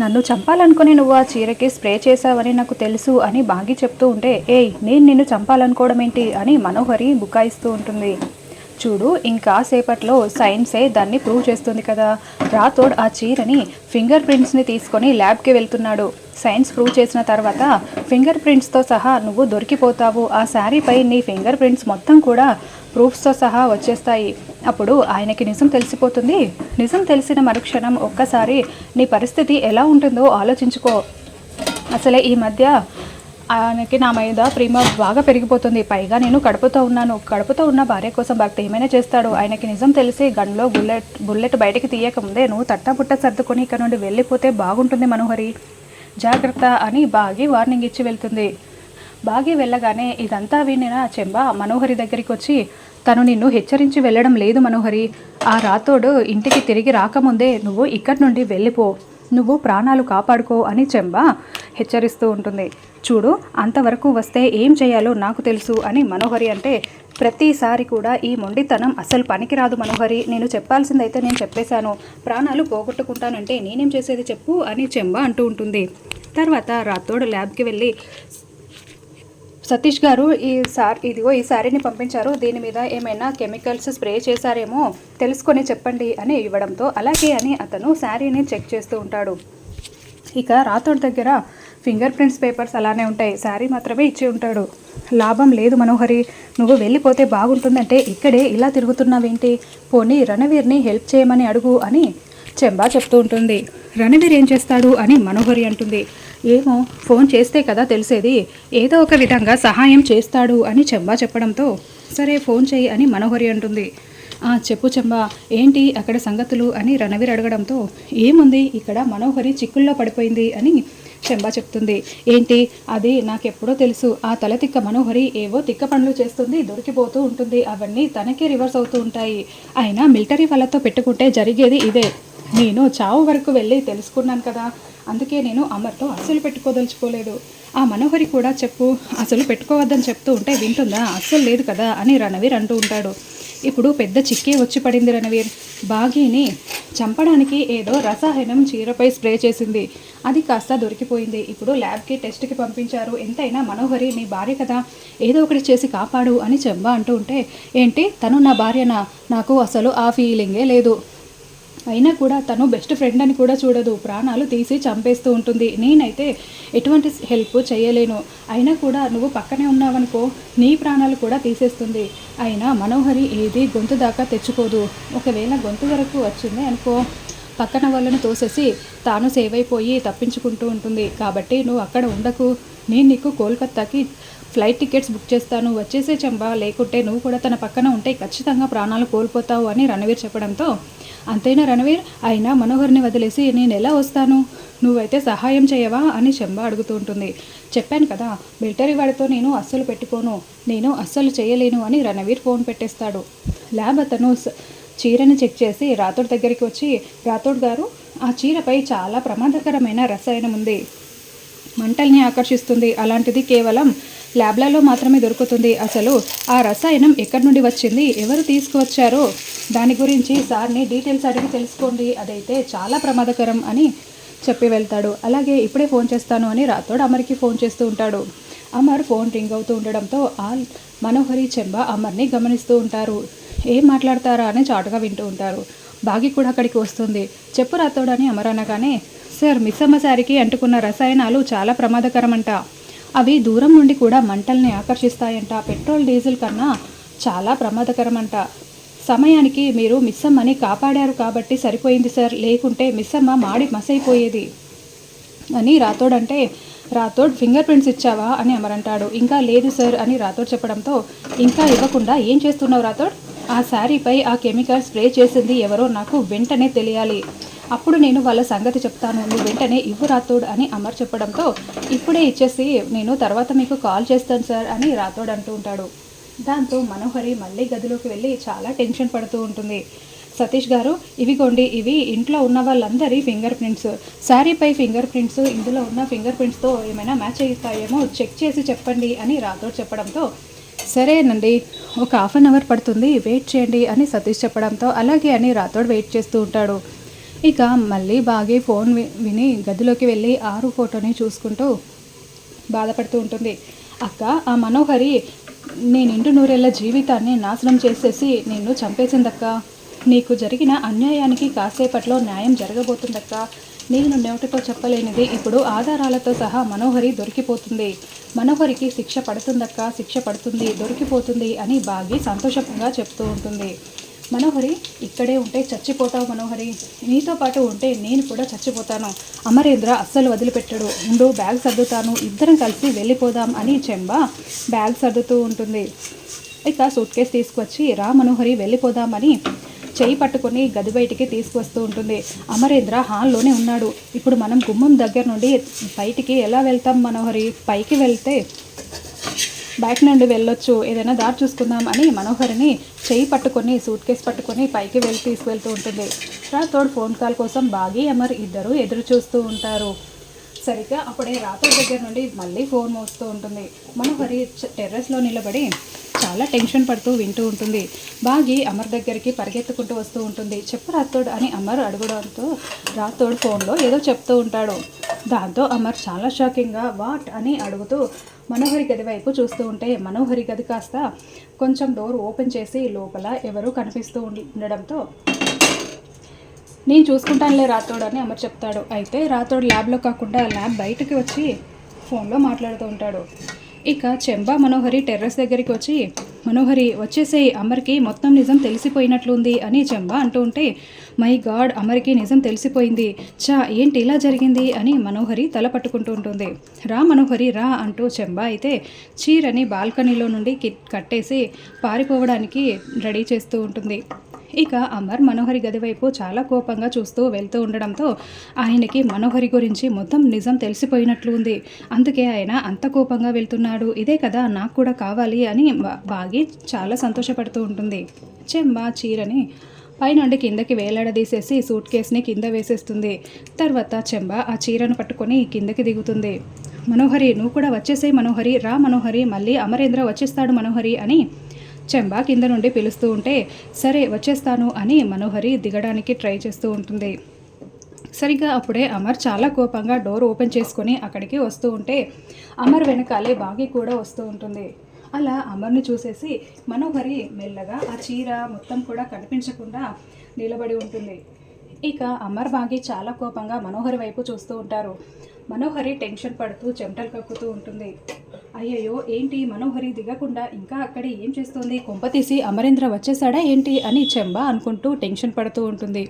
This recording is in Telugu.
నన్ను చంపాలనుకుని నువ్వు ఆ చీరకి స్ప్రే చేశావని నాకు తెలుసు అని బాగి చెప్తూ ఉంటే ఏయ్ నేను నిన్ను చంపాలనుకోవడం ఏంటి అని మనోహరి బుకాయిస్తూ ఉంటుంది. చూడు ఇంకా సేపట్లో సైన్సే దాన్ని ప్రూవ్ చేస్తుంది కదా. రాథోడ్ ఆ చీరని ఫింగర్ ప్రింట్స్ని తీసుకొని ల్యాబ్కి వెళ్తున్నాడు. సైన్స్ ప్రూవ్ చేసిన తర్వాత ఫింగర్ ప్రింట్స్తో సహా నువ్వు దొరికిపోతావు. ఆ శారీపై నీ ఫింగర్ ప్రింట్స్ మొత్తం కూడా ప్రూఫ్స్తో సహా వచ్చేస్తాయి. అప్పుడు ఆయనకి నిజం తెలిసిపోతుంది. నిజం తెలిసిన మరుక్షణం ఒక్కసారి నీ పరిస్థితి ఎలా ఉంటుందో ఆలోచించుకో. అసలే ఈ మధ్య ఆయనకి నా మీద ప్రేమ బాగా పెరిగిపోతుంది. పైగా నేను కడుపుతో ఉన్నాను. కడుపుతో ఉన్న భార్య కోసం భక్తి ఏమైనా చేస్తాడు? ఆయనకి నిజం తెలిసి గన్లో బుల్లెట్ బుల్లెట్ బయటకి తీయకముందే నువ్వు తట్టపుట్ట సర్దుకొని ఇక్కడ నుండి వెళ్ళిపోతే బాగుంటుంది మనోహరి. జాగ్రత్త అని బాగి వార్నింగ్ ఇచ్చి వెళ్తుంది. బాగి వెళ్ళగానే ఇదంతా వినిన చెంబ మనోహరి దగ్గరికి వచ్చి తను నిన్ను హెచ్చరించి వెళ్ళడం లేదు మనోహరి. ఆ రాతోడు ఇంటికి తిరిగి రాకముందే నువ్వు ఇక్కడి నుండి వెళ్ళిపో. నువ్వు ప్రాణాలు కాపాడుకో అని చెంబ హెచ్చరిస్తూ ఉంటుంది. చూడు అంతవరకు వస్తే ఏం చేయాలో నాకు తెలుసు అని మనోహరి అంటే ప్రతిసారి కూడా ఈ మొండితనం అసలు పనికిరాదు మనోహరి. నేను చెప్పాల్సిందైతే నేను చెప్పేశాను. ప్రాణాలు పోగొట్టుకుంటానంటే నేనేం చేసేది చెప్పు అని చెంబ అంటూ ఉంటుంది. తర్వాత రాతోడు ల్యాబ్కి వెళ్ళి సతీష్ గారు ఈ సార్ ఇదిగో ఈ శారీని పంపించారు. దీని మీద ఏమైనా కెమికల్స్ స్ప్రే చేశారేమో తెలుసుకొని చెప్పండి అని ఇవ్వడంతో అలాగే అని అతను శారీని చెక్ చేస్తూ ఉంటాడు. ఇక రాతోడ్ దగ్గర ఫింగర్ ప్రింట్స్ పేపర్స్ అలానే ఉంటాయి. శారీ మాత్రమే ఇచ్చి ఉంటాడు. లాభం లేదు మనోహరి. నువ్వు వెళ్ళిపోతే బాగుంటుందంటే ఇక్కడే ఇలా తిరుగుతున్నావేంటి? పోనీ రణవీర్ని హెల్ప్ చేయమని అడుగు అని చెంబా చెప్తూ ఉంటుంది. రణవీర్ ఏం చేస్తాడు అని మనోహరి అంటుంది. ఏమో ఫోన్ చేస్తే కదా తెలిసేది. ఏదో ఒక విధంగా సహాయం చేస్తాడు అని చెంబా చెప్పడంతో సరే ఫోన్ చేయి అని మనోహరి అంటుంది. "ఆ, చెప్పు చెంబా ఏంటి అక్కడ సంగతులు అని రణవీర్ అడగడంతో ఏముంది ఇక్కడ మనోహరి చిక్కుల్లో పడిపోయింది అని చెంబా చెప్తుంది. ఏంటి అది నాకెప్పుడో తెలుసు. ఆ తల తిక్క మనోహరి ఏవో తిక్క పనులు చేస్తుంది దొరికిపోతూ ఉంటుంది. అవన్నీ తనకే రివర్స్ అవుతూ ఉంటాయి. అయినా మిలిటరీ వాళ్ళతో పెట్టుకుంటే జరిగేది ఇదే. నేను చావు వరకు వెళ్ళి తెలుసుకున్నాను కదా. అందుకే నేను అమర్తో అస్సలు పెట్టుకోదలుచుకోలేదు. ఆ మనోహరి కూడా చెప్పు అసలు పెట్టుకోవద్దని చెప్తూ ఉంటే వింటుందా? అస్సలు లేదు కదా అని రణవీర్ అంటూ ఉంటాడు. ఇప్పుడు పెద్ద చిక్కే వచ్చి పడింది రణవీర్. బాగీని చంపడానికి ఏదో రసాయనం చీరపై స్ప్రే చేసింది. అది కాస్త దొరికిపోయింది. ఇప్పుడు ల్యాబ్కి టెస్ట్కి పంపించారు. ఎంతైనా మనోహరి నీ భార్య కదా. ఏదో ఒకటి చేసి కాపాడు అని చెంబా అంటూ ఉంటే ఏంటి? తను నా భార్యనా? నాకు అసలు ఆ ఫీలింగే లేదు. అయినా కూడా తను బెస్ట్ ఫ్రెండ్ అని కూడా చూడదు. ప్రాణాలు తీసి చంపేస్తూ ఉంటుంది. నేనైతే ఎటువంటి హెల్ప్ చేయలేను. అయినా కూడా నువ్వు పక్కనే ఉన్నావనుకో నీ ప్రాణాలు కూడా తీసేస్తుంది. అయినా మనోహరి ఏది గొంతు దాకా తెచ్చుకోదు. ఒకవేళ గొంతు వరకు వచ్చింది అనుకో పక్కన వాళ్ళను తోసేసి తాను సేవ్ అయిపోయి తప్పించుకుంటూ ఉంటుంది. కాబట్టి నువ్వు అక్కడ ఉండకు. నేను నీకు కోల్కత్తాకి ఫ్లైట్ టికెట్స్ బుక్ చేస్తాను. వచ్చేసే చంబా. లేకుంటే నువ్వు కూడా తన పక్కన ఉంటే ఖచ్చితంగా ప్రాణాలు కోల్పోతావు అని రణవీర్ చెప్పడంతో అంతేనా రణవీర్? అయినా మనోహర్ని వదిలేసి నేను ఎలా వస్తాను? నువ్వైతే సహాయం చేయవా? అని చెంబ అడుగుతూ ఉంటుంది. చెప్పాను కదా మిలిటరీ వాడితో నేను అస్సలు పెట్టుకోను. నేను అస్సలు చేయలేను అని రణవీర్ ఫోన్ పెట్టేస్తాడు. ల్యాబ్ అతను చీరని చెక్ చేసి రాథోడ్ దగ్గరికి వచ్చి రాథోడ్ గారు ఆ చీరపై చాలా ప్రమాదకరమైన రసాయనం ఉంది. మంటల్ని ఆకర్షిస్తుంది. అలాంటిది కేవలం ల్యాబ్లలో మాత్రమే దొరుకుతుంది. అసలు ఆ రసాయనం ఎక్కడి నుండి వచ్చింది? ఎవరు తీసుకువచ్చారో? దాని గురించి సార్ని డీటెయిల్స్ అడిగి తెలుసుకోండి. అదైతే చాలా ప్రమాదకరం అని చెప్పి వెళ్తాడు. అలాగే ఇప్పుడే ఫోన్ చేస్తాను అని రాతోడు అమర్కి ఫోన్ చేస్తూ ఉంటాడు. అమర్ ఫోన్ రింగ్ అవుతూ ఉండడంతో ఆ మనోహరి చెంబ అమర్ని గమనిస్తూ ఉంటారు. ఏం మాట్లాడతారా అని చాటుగా వింటూ ఉంటారు. బాగి కూడా అక్కడికి వస్తుంది. చెప్పు రాతోడని అమర్ అనగానే సార్ మిస్సమ్మ సారికి అంటుకున్న రసాయనాలు చాలా ప్రమాదకరమంట. అవి దూరం నుండి కూడా మంటల్ని ఆకర్షిస్తాయంట. పెట్రోల్ డీజిల్ కన్నా చాలా ప్రమాదకరమంట. సమయానికి మీరు మిస్సమ్మని కాపాడారు కాబట్టి సరిపోయింది సార్. లేకుంటే మిస్సమ్మ మాడి మసైపోయేది. అని రాథోడ్ అంటే రాథోడ్ ఫింగర్ ప్రింట్స్ ఇచ్చావా అని అమరంటాడు. ఇంకా లేదు సార్ అని రాథోడ్ చెప్పడంతో ఇంకా ఇవ్వకుండా ఏం చేస్తున్నావు రాథోడ్? ఆ శారీపై ఆ కెమికల్ స్ప్రే చేసింది ఎవరో నాకు వెంటనే తెలియాలి. అప్పుడు నేను వాళ్ళ సంగతి చెప్తాను. నువ్వు వెంటనే ఇవ్వు రాథోడ్ అని అమర్ చెప్పడంతో ఇప్పుడే ఇచ్చేసి నేను తర్వాత మీకు కాల్ చేస్తాను సార్ అని రాథోడ్ అంటూ ఉంటాడు. దాంతో మనోహరి మళ్ళీ గదిలోకి వెళ్ళి చాలా టెన్షన్ పడుతూ ఉంటుంది. సతీష్ గారు ఇవిగోండి ఇవి ఇంట్లో ఉన్న వాళ్ళందరి ఫింగర్ ప్రింట్స్. శారీపై ఫింగర్ ప్రింట్స్ ఇందులో ఉన్న ఫింగర్ ప్రింట్స్తో ఏమైనా మ్యాచ్ అవుతాయేమో చెక్ చేసి చెప్పండి అని రాథోడ్ చెప్పడంతో సరేనండి ఒక హాఫ్ అన్ అవర్ పడుతుంది వెయిట్ చేయండి అని సతీష్ చెప్పడంతో అలాగే అని రాథోడ్ వెయిట్ చేస్తూ ఉంటాడు. ఇక మళ్ళీ బాగా ఫోన్ విని గదిలోకి వెళ్ళి ఆరు ఫోటోని చూసుకుంటూ బాధపడుతూ ఉంటుంది. అక్క ఆ మనోహరి నేను ఇంటి నూరేళ్ళ జీవితాన్ని నాశనం చేసేసి నిన్ను చంపేసిందక్క. నీకు జరిగిన అన్యాయానికి కాసేపట్లో న్యాయం జరగబోతుందక్క. నేను నోటితో చెప్పలేనిది ఇప్పుడు ఆధారాలతో సహా మనోహరి దొరికిపోతుంది. మనోహరికి శిక్ష పడుతుందక్క శిక్ష పడుతుంది దొరికిపోతుంది అని బాగి సంతోషంగా చెప్తూ ఉంటుంది. మనోహరి ఇక్కడే ఉంటే చచ్చిపోతావు మనోహరి. నీతో పాటు ఉంటే నేను కూడా చచ్చిపోతాను. అమరేంద్ర అస్సలు వదిలిపెట్టడు. ఉండు బ్యాగ్ సర్దుతాను. ఇద్దరం కలిసి వెళ్ళిపోదాం అని చెంబ బ్యాగ్ సర్దుతూ ఉంటుంది. ఇక సూట్ కేసు తీసుకొచ్చి రా మనోహరి వెళ్ళిపోదామని చేయి పట్టుకొని గది బయటికి తీసుకువస్తూ ఉంటుంది. అమరేంద్ర హాల్లోనే ఉన్నాడు. ఇప్పుడు మనం గుమ్మం దగ్గర నుండి బయటికి ఎలా వెళ్తాం మనోహరి? పైకి వెళ్తే బయట నుండి వెళ్ళొచ్చు ఏదైనా దారి చూసుకుందాం అని మనోహరిని చేయి పట్టుకొని సూట్ కేసు పట్టుకొని పైకి వెళ్ళి తీసుకువెళ్తూ ఉంటుంది. రాతోడు ఫోన్ కాల్ కోసం బాగి అమర్ ఇద్దరు ఎదురు చూస్తూ ఉంటారు. సరిగ్గా అప్పుడే రాతోడు దగ్గర నుండి మళ్ళీ ఫోన్ మోస్తూ ఉంటుంది. మనోహరి టెర్రస్లో నిలబడి చాలా టెన్షన్ పడుతూ వింటూ ఉంటుంది. బాగి అమర్ దగ్గరికి పరిగెత్తుకుంటూ వస్తూ ఉంటుంది. చెప్పు రాతోడ్ అని అమర్ అడగడంతో రాతోడు ఫోన్లో ఏదో చెప్తూ ఉంటాడు. దాంతో అమర్ చాలా షాకింగ్గా వాట్ అని అడుగుతూ మనోహరి గది వైపు చూస్తూ ఉంటే మనోహరి గది కాస్త కొంచెం డోర్ ఓపెన్ చేసి లోపల ఎవరూ కనిపిస్తూ ఉండడంతో నేను చూసుకుంటానులే రాతోడు అని అమర్ చెప్తాడు. అయితే రాతోడు ల్యాబ్లో కాకుండా ల్యాబ్ బయటకి వచ్చి ఫోన్లో మాట్లాడుతూ ఉంటాడు. ఇక చెంబా మనోహరి టెర్రస్ దగ్గరికి వచ్చి మనోహరి వచ్చేసేయి అమర్కి మొత్తం నిజం తెలిసిపోయినట్లుంది అని చెంబా అంటూ ఉంటే మై గాడ్ అమర్కి నిజం తెలిసిపోయింది. చా ఏంటి ఇలా జరిగింది? అని మనోహరి తల పట్టుకుంటూ ఉంటుంది. రా మనోహరి రా అంటూ చెంబా అయితే చీరని బాల్కనీలో నుండి కట్టేసి పారిపోవడానికి రెడీ చేస్తూ ఉంటుంది. ఇక అమర్ మనోహరి గది వైపు చాలా కోపంగా చూస్తూ వెళ్తూ ఉండడంతో ఆయనకి మనోహరి గురించి మొత్తం నిజం తెలిసిపోయినట్లు ఉంది. అందుకే ఆయన అంత కోపంగా వెళ్తున్నాడు. ఇదే కదా నాకు కూడా కావాలి అని బాగి చాలా సంతోషపడుతూ ఉంటుంది. చెమ్మ చీరని పైనుండి కిందకి వేలాడదీసేసి సూట్ కేస్ని కింద వేసేస్తుంది. తర్వాత చెంబ ఆ చీరను పట్టుకొని కిందకి దిగుతుంది. మనోహరి నువ్వు కూడా వచ్చేసే మనోహరి రా మనోహరి మళ్ళీ అమరేంద్ర వచ్చేస్తాడు మనోహరి అని చెంబా కింద నుండి పిలుస్తూ ఉంటే సరే వచ్చేస్తాను అని మనోహరి దిగడానికి ట్రై చేస్తూ ఉంటుంది. సరిగ్గా అప్పుడే అమర్ చాలా కోపంగా డోర్ ఓపెన్ చేసుకొని అక్కడికి వస్తూ ఉంటే అమర్ వెనకాలే బాగి కూడా వస్తూ ఉంటుంది. అలా అమర్ని చూసేసి మనోహరి మెల్లగా ఆ చీర మొత్తం కూడా కనిపించకుండా నిలబడి ఉంటుంది. ఇక అమర్ బాగి చాలా కోపంగా మనోహరి వైపు చూస్తూ ఉంటారు. మనోహరి టెన్షన్ పడుతూ చెమటలు కక్కుతూ ఉంటుంది. అయ్యయ్యో ఏంటి మనోహరి దిగకుండా ఇంకా అక్కడే ఏం చేస్తోంది? కొంపతీసి అమరేంద్ర వచ్చేసాడా ఏంటి అని చెంబ అనుకుంటూ టెన్షన్ పడుతూ ఉంటుంది.